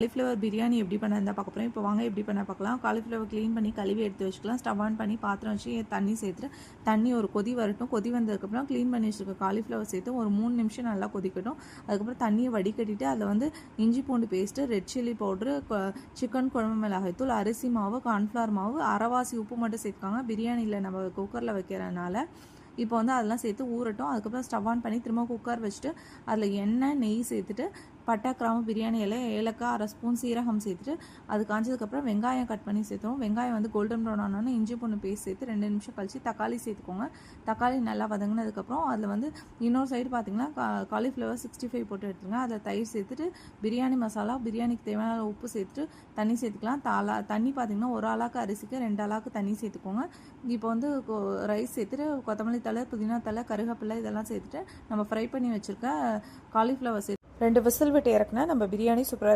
Cauliflower biryani எப்படி பண்ண இருந்தால் பார்க்க போகிறோம் இப்போ வாங்க எப்படி பண்ண பார்க்கலாம். காலிஃப்ளவர் க்ளீன் பண்ணி கழுவி எடுத்து வச்சுக்கலாம். ஸ்டவ் ஆன் பண்ணி பாத்திரம் வச்சு தண்ணி சேர்த்துட்டு தண்ணி ஒரு கொதி வரட்டும். கொதி வந்ததுக்கப்புறம் க்ளீன் பண்ணி வச்சுருக்க காலிஃப்ளவர் சேர்த்து ஒரு மூணு நிமிஷம் நல்லா கொதிக்கட்டும். அதுக்கப்புறம் தண்ணியை வடிகட்டிட்டு அதில் வந்து இஞ்சி பூண்டு paste red chilli powder chicken குழம்பு மிளகாய்த்தூள் அரிசி மாவு கார்ன்ஃப்ளவர் மாவு அரைவாசி உப்பு மட்டும் சேர்த்துக்காங்க. பிரியாணியில் நம்ம குக்கரில் வைக்கிறனால இப்போ வந்து அதெல்லாம் சேர்த்து ஊறட்டும். அதுக்கப்புறம் ஸ்டவ் ஆன் பண்ணி திரும்ப குக்கர் வச்சுட்டு அதில் எண்ணெய் நெய் சேர்த்துட்டு பட்டை கிராம்பு பிரியாணி இலை ஏலக்காய் அரை ஸ்பூன் சீரகம் சேர்த்துட்டு அது காஞ்சதுக்கப்புறம் வெங்காயம் கட் பண்ணி சேர்த்துவோம் வெங்காயம் வந்து கோல்டன் ப்ரௌன் ஆனோன்னு இஞ்சி பூண்டு பேஸ்ட் சேர்த்து ரெண்டு நிமிஷம் கழிச்சு தக்காளி சேர்த்துக்கோங்க. தக்காளி நல்லா வதங்கினதுக்கப்புறம் அதில் வந்து இன்னொரு சைடு பார்த்தீங்கன்னா காலிஃப்ளவர் சிக்ஸ்டி ஃபைவ் போட்டு எடுத்துருங்க. அதில் தயிர் சேர்த்துட்டு பிரியாணி மசாலா பிரியாணிக்கு தேவையான உப்பு சேர்த்துட்டு தண்ணி சேர்த்துக்கலாம். தாலா தண்ணி பார்த்தீங்கன்னா ஒரு ஆளாக்கு அரிசிக்கு ரெண்டு ஆளாக்கு தண்ணி சேர்த்துக்கோங்க. இப்போ வந்து ரைஸ் சேர்த்துட்டு கொத்தமல்லி தலை புதினா தலை கருவேப்பிலை இதெல்லாம் சேர்த்துட்டு நம்ம ஃப்ரை பண்ணி வச்சுருக்க காலிஃப்ளவர் சேர்த்து ரெண்டு விசில் விட்டு இறக்குனா நம்ம பிரியாணி சூப்பராக